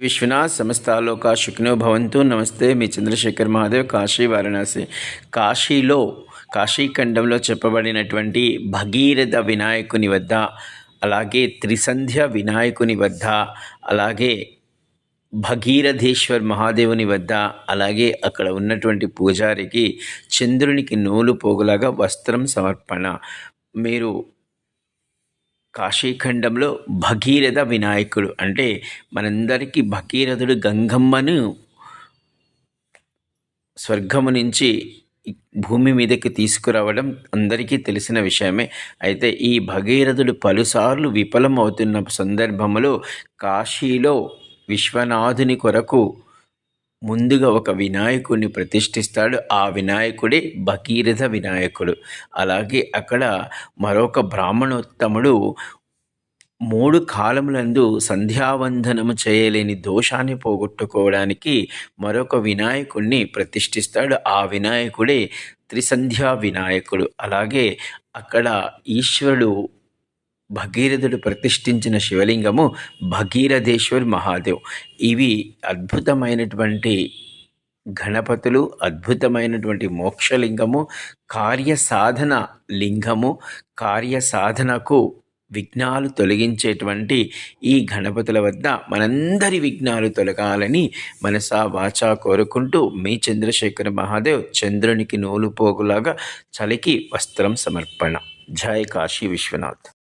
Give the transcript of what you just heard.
విశ్వనాథ్ సమస్తాలోక శుక్నో భవంతు నమస్తే మీ చంద్రశేఖర్ మహాదేవ్ కాశీ వారణాసి కాశీలో కాశీఖండంలో చెప్పబడినటువంటి భగీరథ వినాయకుని వద్ద అలాగే త్రిసంధ్య వినాయకుని వద్ద అలాగే భగీరథేశ్వర్ మహాదేవుని వద్ద అలాగే అక్కడ ఉన్నటువంటి పూజారికి చంద్రునికి నూలు పోగులాగా వస్త్రం సమర్పణ. మీరు కాశీఖండంలో భగీరథ వినాయకుడు. అంటే మనందరికీ భగీరథుడు గంగమ్మను స్వర్గము నుంచి భూమి మీదకి తీసుకురావడం అందరికీ తెలిసిన విషయమే. అయితే ఈ భగీరథుడు పలుసార్లు విఫలం అవుతున్న సందర్భంలో కాశీలో విశ్వనాథుని కొరకు ముందుగా ఒక వినాయకుడిని ప్రతిష్ఠిస్తాడు. ఆ వినాయకుడే భగీరథ వినాయకుడు. అలాగే అక్కడ మరొక బ్రాహ్మణోత్తముడు మూడు కాలములందు సంధ్యావందనము చేయలేని దోషాన్ని పోగొట్టుకోవడానికి మరొక వినాయకుడిని ప్రతిష్ఠిస్తాడు. ఆ వినాయకుడే త్రిసంధ్యా వినాయకుడు. అలాగే అక్కడ ఈశ్వరుడు భగీరథుడు ప్రతిష్ఠించిన శివలింగము భగీరథేశ్వర్ మహాదేవ్. ఇవి అద్భుతమైనటువంటి గణపతులు అద్భుతమైనటువంటి మోక్షలింగము కార్యసాధన లింగము కార్యసాధనకు విఘ్నాలు తొలగించేటువంటి ఈ గణపతుల వద్ద మనందరి విఘ్నాలు తొలగాలని మనసా వాచా కోరుకుంటూ మీ చంద్రశేఖర మహాదేవ్ చంద్రునికి నూలు పోగులాగా చలికి వస్త్రం సమర్పణ. జయ కాశీ విశ్వనాథ్.